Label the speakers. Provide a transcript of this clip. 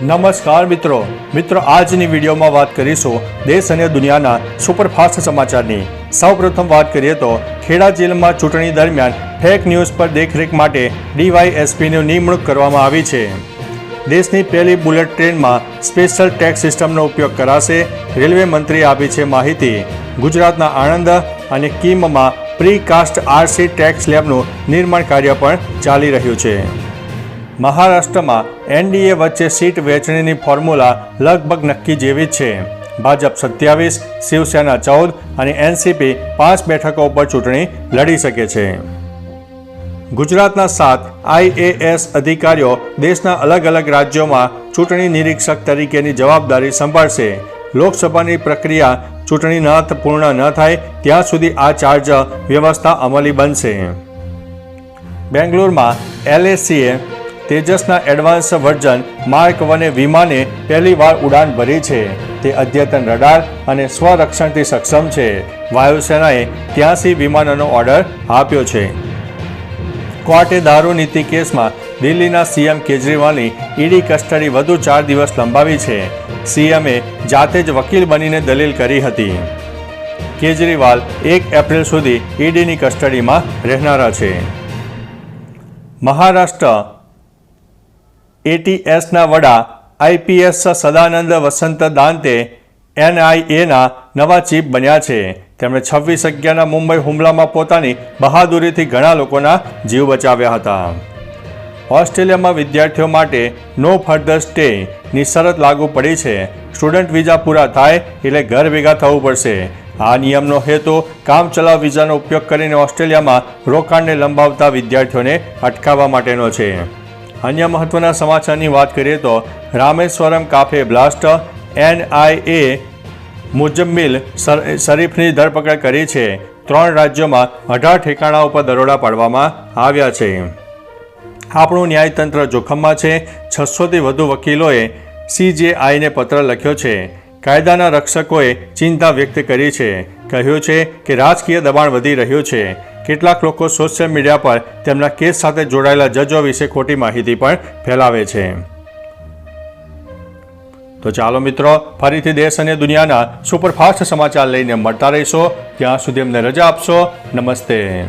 Speaker 1: નમસ્કાર મિત્રો. મિત્રો, આજની વિડીયોમાં વાત કરીશું દેશ અને દુનિયાના સુપરફાસ્ટ સમાચારની. સૌપ્રથમ વાત કરીએ તો ખેડા જેલમાં ચૂંટણી દરમિયાન ફેક ન્યૂઝ પર દેખરેખ માટે ડીવાયએસપીની નિમણૂક કરવામાં આવી છે. દેશની પહેલી બુલેટ ટ્રેનમાં સ્પેશિયલ ટેક્સ સિસ્ટમનો ઉપયોગ કરાશે, રેલવે મંત્રીએ આપી છે માહિતી. ગુજરાતના આણંદ અને કિમમાં પ્રી કાસ્ટ આરસી ટેક્સ લેબનું નિર્માણ કાર્ય પણ ચાલી રહ્યું છે. મહારાષ્ટ્રમાં એનડીએ વચ્ચે સીટ વહેંચણીની ફોર્મ્યુલા લગભગ નક્કી જેવી છે. ભાજપ સત્યાવીસ, શિવસેના ચૌદ અને એનસીપી પાંચ બેઠકો ઉપર ચૂંટણી લડી શકે છે. ગુજરાતના સાત આઈએએસ અધિકારીઓ દેશના અલગ અલગ રાજ્યોમાં ચૂંટણી નિરીક્ષક તરીકેની જવાબદારી સંભાળશે. લોકસભાની પ્રક્રિયા ચૂંટણી ન પૂર્ણ ન થાય ત્યાં સુધી આ ચાર્જ વ્યવસ્થા અમલી બનશે. બેંગ્લોરમાં એલએસીએ તેજસના એડવાન્સ વર્ઝન માર્ક વને વિમાને પહેલીવાર ઉડાન ભરી છે. તે અદ્યતન રડાર અને સ્વરક્ષણથી સક્ષમ છે. વાયુસેનાએ ત્યાંસી વિમાનોનો ઓર્ડર આપ્યો છે. કોર્ટે દારૂ નીતિ કેસમાં દિલ્હીના સીએમ કેજરીવાલની ઈડી કસ્ટડી વધુ ચાર દિવસ લંબાવી છે. સીએમએ જાતે જ વકીલ બનીને દલીલ કરી હતી. કેજરીવાલ એક એપ્રિલ સુધી ઈડીની કસ્ટડીમાં રહેનારા છે. મહારાષ્ટ્ર એટીએસના વડા આઈપીએસ સદાનંદ વસંત દાંતે એનઆઈએના નવા ચીફ બન્યા છે. તેમણે છવ્વીસ અગિયારના મુંબઈ હુમલામાં પોતાની બહાદુરીથી ઘણા લોકોના જીવ બચાવ્યા હતા. ઓસ્ટ્રેલિયામાં વિદ્યાર્થીઓ માટે નો ફર્ધર સ્ટે ની શરત લાગુ પડી છે. સ્ટુડન્ટ વિઝા પૂરા થાય એટલે ઘર ભેગા થવું પડશે. આ નિયમનો હેતુ કામચલાઉ વિઝાનો ઉપયોગ કરીને ઓસ્ટ્રેલિયામાં રોકાણને લંબાવતા વિદ્યાર્થીઓને અટકાવવા માટેનો છે. અન્ય મહત્વના સમાચારની વાત કરીએ તો Rameshwaram cafe blast, NIA Muzammil શરીફની ધરપકડ કરી છે. ત્રણ રાજ્યોમાં અઢાર ઠેકાણા ઉપર દરોડા પાડવામાં આવ્યા છે. આપણું ન્યાયતંત્ર જોખમમાં છે. છસોથી વધુ વકીલોએ સીજેઆઈને પત્ર લખ્યો છે. કાયદાના રક્ષકોએ ચિંતા વ્યક્ત કરી છે. કહ્યું છે કે રાજકીય દબાણ વધી રહ્યું છે. કેટલાક લોકો સોશિયલ મીડિયા પર તેમના કેસ સાથે જોડાયેલા જજો વિશે ખોટી માહિતી પણ ફેલાવે છે. તો ચાલો મિત્રો, ફરીથી દેશ અને દુનિયાના સુપરફાસ્ટ સમાચાર લઈને મળતા રહીશો. ત્યાં સુધી અમને રજા આપશો. નમસ્તે.